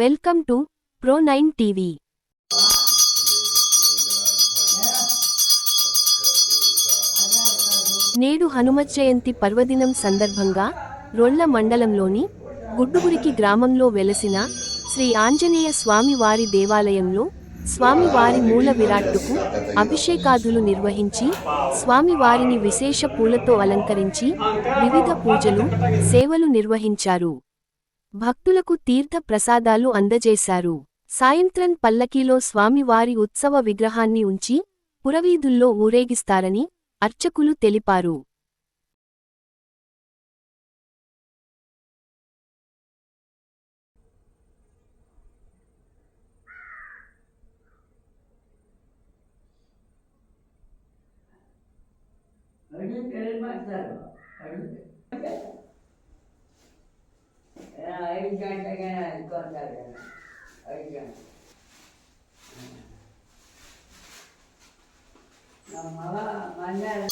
Welcome to pro nine TV. నేడు హనుమత్ జయంతి పర్వదినం సందర్భంగా రొళ్ళ మండలంలోని గుడ్డుగురికి గ్రామంలో వెలసిన శ్రీ ఆంజనేయ స్వామి వారి దేవాలయంలో స్వామివారి మూల విరాట్టుకు అభిషేకాదులు నిర్వహించి స్వామివారిని విశేష పూలతో అలంకరించి వివిధ పూజలు సేవలు నిర్వహించారు. భక్తులకు తీర్థ ప్రసాదాలు అందజేశారు. సాయంత్రం పల్లకీలో స్వామివారి ఉత్సవ విగ్రహాన్ని ఉంచి పురవీధుల్లో ఊరేగిస్తారని అర్చకులు తెలిపారు. అడిగి తెలియమంటారు అడుగు வந்தார் நம்ம மன்னர்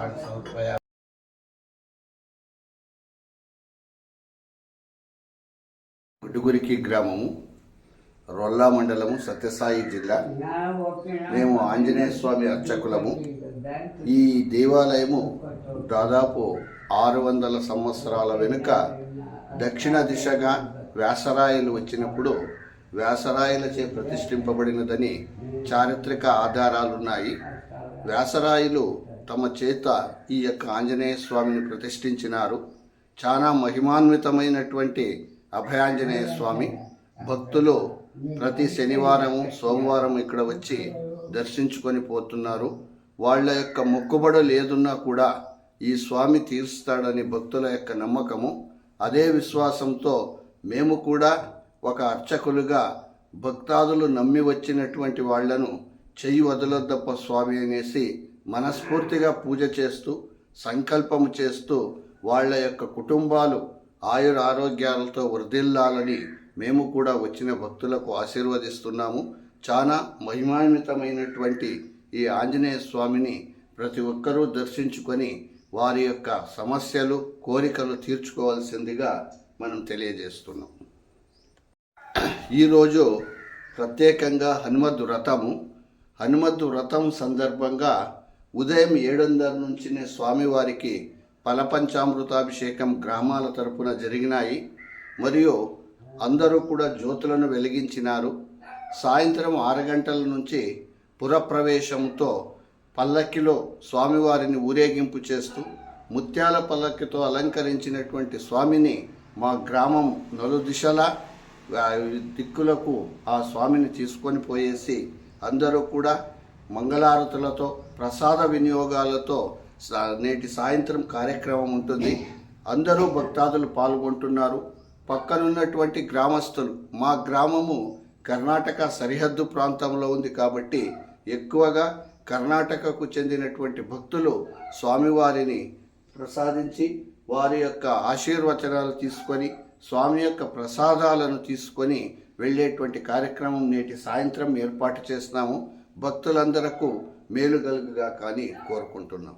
ఐదు సదుపాయాలు గుడ్డుగురికి గ్రామము రొల్లా మండలము సత్యసాయి జిల్లా. మేము ఆంజనేయ స్వామి అర్చకులము. ఈ దేవాలయము దాదాపు ఆరు వందల సంవత్సరాల వెనుక దక్షిణ దిశగా వ్యాసరాయలు వచ్చినప్పుడు వ్యాసరాయలచే ప్రతిష్ఠింపబడినదని చారిత్రక ఆధారాలున్నాయి. వ్యాసరాయలు తమ చేత ఈ యొక్క ఆంజనేయ స్వామిని ప్రతిష్ఠించినారు. చాలా మహిమాన్వితమైనటువంటి అభయాంజనేయ స్వామి. భక్తులు ప్రతి శనివారము సోమవారం ఇక్కడ వచ్చి దర్శించుకొని పోతున్నారు. వాళ్ళ యొక్క మొక్కుబడులు ఏదున్నా కూడా ఈ స్వామి తీరుస్తాడని భక్తుల యొక్క నమ్మకము. అదే విశ్వాసంతో మేము కూడా ఒక అర్చకులుగా భక్తాదులు నమ్మి వచ్చినటువంటి వాళ్ళను చెయ్యి వదలొద్దప్ప స్వామి అనేసి మనస్ఫూర్తిగా పూజ చేస్తూ సంకల్పము చేస్తూ వాళ్ళ యొక్క కుటుంబాలు ఆయుర ఆరోగ్యాలతో వృద్ధిల్లాలని మేము కూడా వచ్చిన భక్తులకు ఆశీర్వదిస్తున్నాము. చాలా మహిమాన్వితమైనటువంటి ఈ ఆంజనేయ స్వామిని ప్రతి ఒక్కరూ దర్శించుకొని వారి యొక్క సమస్యలు కోరికలు తీర్చుకోవాల్సిందిగా మనం తెలియజేస్తున్నాం. ఈరోజు ప్రత్యేకంగా హనుమద్ వ్రతము హనుమద్ వ్రతం సందర్భంగా ఉదయం ఏడున్నర నుంచినే స్వామివారికి ఫలపంచామృతాభిషేకం గ్రామాల తరపున జరిగినాయి. మరియు అందరూ కూడా జ్యోతులను వెలిగించినారు. సాయంత్రం ఆరు గంటల నుంచి పురప్రవేశంతో పల్లకిలో స్వామివారిని ఊరేగింపు చేస్తూ ముత్యాల పల్లకితో అలంకరించినటువంటి స్వామిని మా గ్రామం నలుదిశల దిక్కులకు ఆ స్వామిని తీసుకొని పోయేసి అందరూ కూడా మంగళారతులతో ప్రసాద వినియోగాలతో నేటి సాయంత్రం కార్యక్రమం ఉంటుంది. అందరూ భక్తాదులు పాల్గొంటున్నారు. పక్కనున్నటువంటి గ్రామస్తులు మా గ్రామము కర్ణాటక సరిహద్దు ప్రాంతంలో ఉంది కాబట్టి ఎక్కువగా కర్ణాటకకు చెందినటువంటి భక్తులు స్వామివారిని ప్రసాదించి వారి యొక్క ఆశీర్వచనాలు తీసుకొని స్వామి యొక్క ప్రసాదాలను తీసుకొని వెళ్ళేటువంటి కార్యక్రమం నేటి సాయంత్రం ఏర్పాటు చేస్తున్నాము. భక్తులందరకు మేలు కలుగుగా కానీ కోరుకుంటున్నాం.